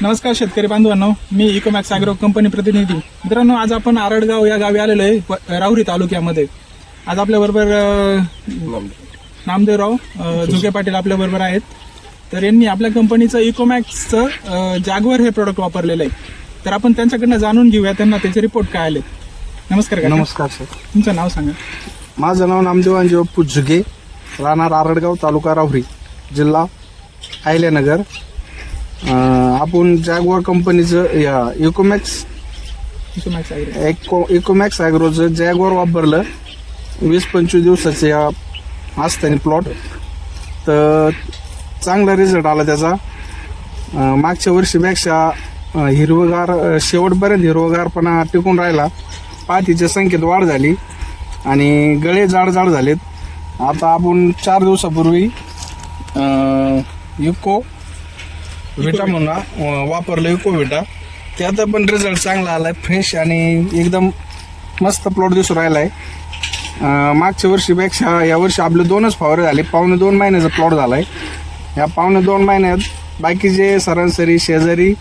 नमस्कार. शेतकरी बांधवांनो मी इकोमॅक्स अॅग्रो कंपनी प्रतिनिधी. मित्रांनो आज आपण आरडगाव या गावी आलेलो आहे राहुरी तालुक्यामध्ये. आज आपल्याबरोबर नामदेवराव झुके पाटील आपल्याबरोबर आहेत. तर यांनी आपल्या कंपनीचं इकोमॅक्सचं जागवर हे प्रोडक्ट वापरलेलं आहे. तर आपण त्यांच्याकडनं जाणून घेऊया त्यांना त्याचे रिपोर्ट काय आले नमस्कार काका. नमस्कार सर. तुमचं नाव सांगा. माझं नाव नामदेवांजी बाप्पू झुगे राहणार आरडगाव तालुका राहुरी जिल्हा अहिल्यानगर. अं, आपण जॅगवार कंपनीचं या Ecomax Ecomax Agro Eco Ecomax ॲग्रोचं Jaguar वापरलं. वीस पंचवीस दिवसाचे या असताना प्लॉट तर चांगला रिझल्ट आला त्याचा. मागच्या वर्षीपेक्षा हिरवगार शेवटपर्यंत हिरवगारपणा टिकून राहिला. पातीच्या संख्येत वाढ झाली आणि गळे जाड जाड झालेत. आता आपण चार दिवसापूर्वी इको विटा म्हणून वापरलं इकोविटा पण रिझल्ट चांगला आलाय फ्रेश आणि एकदम मस्त प्लॉट दिसून राहिलाय. आहे मागच्या वर्षीपेक्षा या वर्षी आपले दोनच फावरे झाले पावणे दोन महिन्याचा प्लॉट झालाय. या पावणे दोन महिन्यात बाकीचे सरासरी शेजारी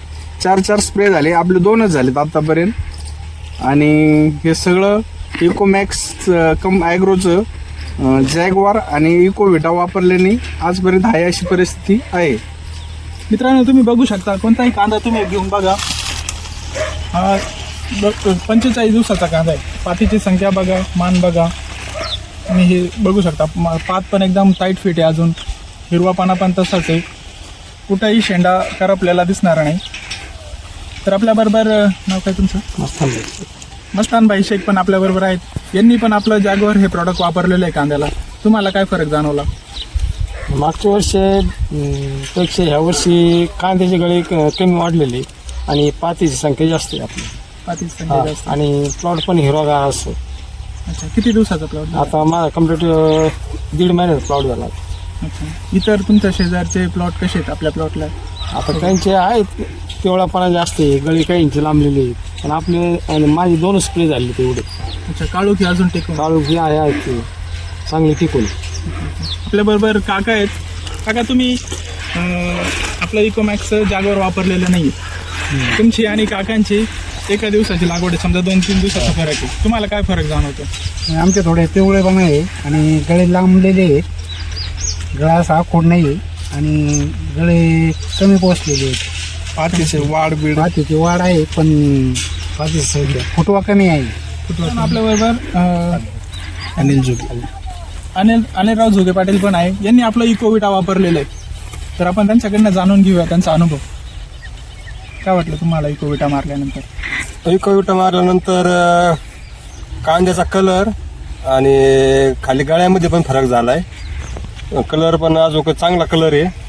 चार चार स्प्रे झाले आपले दोनच झालेत आतापर्यंत. आणि हे सगळं इकोमॅक्स कम ॲग्रोचं जॅगवार आणि इकोविटा वापरल्याने आजपर्यंत आहे अशी परिस्थिती आहे. मित्रांनो तुम्ही बघू शकता कोणताही कांदा तुम्ही घेऊन बघा. हा पंचेचाळीस दिवसाचा कांदा आहे. पातीची संख्या बघा मान बघा. आणि हे बघू शकता पात पण एकदम टाईट फिट आहे अजून. हिरवापाना पण तसाच आहे. कुठंही शेंडा करपलेला दिसणार नाही. तर आपल्याबरोबर नाव काय तुमचं? मस्तानबाई. शेख पण आपल्याबरोबर आहेत. यांनी पण आपलं जागवर हे प्रॉडक्ट वापरलेलं आहे कांद्याला. तुम्हाला काय फरक जाणवला? मागच्या वर्षी पेक्षा ह्या वर्षी कांद्याची गळे क- कमी वाढलेली आणि पातीची संख्या जास्त आहे आपली. पातीची संख्या हा, जास्त. आणि प्लॉट पण हिरवागार असतो. अच्छा किती दिवसाचा प्लॉट आता माझा कंप्लीट दीड महिन्याचा प्लॉट झाला. अच्छा. इतर तुमच्या शेजारचे प्लॉट कसे आहेत आपल्या प्लॉटला आता त्यांचे आहेत तेवढापणा जास्त आहे गळी काहींची लांबलेली आहेत पण आपले आणि माझे दोन स्प्रे झाले तेवढे. अच्छा काळू की अजून टिकून. काळू जी आहे आहेत ते. चांगली टिकून. आपल्या बरोबर काका आहेत. काका तुम्ही अं, आपलं इकोमॅक्स जागेवर वापरलेलं नाही तुमची आणि काकांची एका दिवसाची लागवड आहे. समजा दोन तीन दिवसाचा फरक आहे. तुम्हाला काय फरक जाणवतो? आमचे थोडे पिवळे पण आहे आणि गळे लांबलेले आहेत. गळा असा आखूड नाही आहे आणि गळे कमी पोचलेले आहेत. पातीचे वाढ बीड. पातीची वाढ आहे पण पातीची फुटवा कमी आहे. आपल्या बरोबर अनिल जुगे. अनिल अनिलराव झुगे पाटील पण आहे. यांनी आपलं इकोविटा वापरलेलं आहे. तर आपण त्यांच्याकडनं जाणून घेऊया त्यांचा अनुभव. काय वाटलं तुम्हाला इकोविटा मारल्यानंतर? विटा मारल्यानंतर अ, कांद्याचा कलर आणि खाली गळ्यामध्ये पण फरक झालाय. कलर पण अजून चांगला कलर आहे.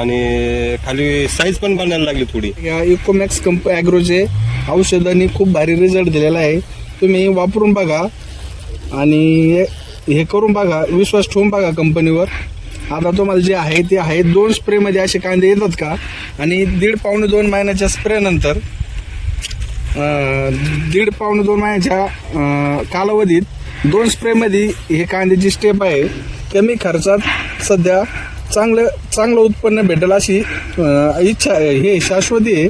आणि खाली साईज पण बनायला लागली थोडी. या इकोमॅक्स कंप ॲग्रोचे औषधांनी खूप भारी रिझल्ट दिलेला आहे. तुम्ही वापरून बघा. आणि हे- करून बघा विश्वास ठेवून बघा कंपनीवर. आता तुम्हाला जे आहे ते आहे. दोन स्प्रेमध्ये असे कांदे येतात का? आणि दीड पावणे दोन महिन्याच्या स्प्रेनंतर दीड पावणे दोन महिन्याच्या कालावधीत दोन स्प्रेमध्ये हे कांद्याची स्टेप आहे. कमी खर्चात सध्या चांगलं चांगलं उत्पन्न भेटेल अशी इच्छा आहे. हे शाश्वती आहे.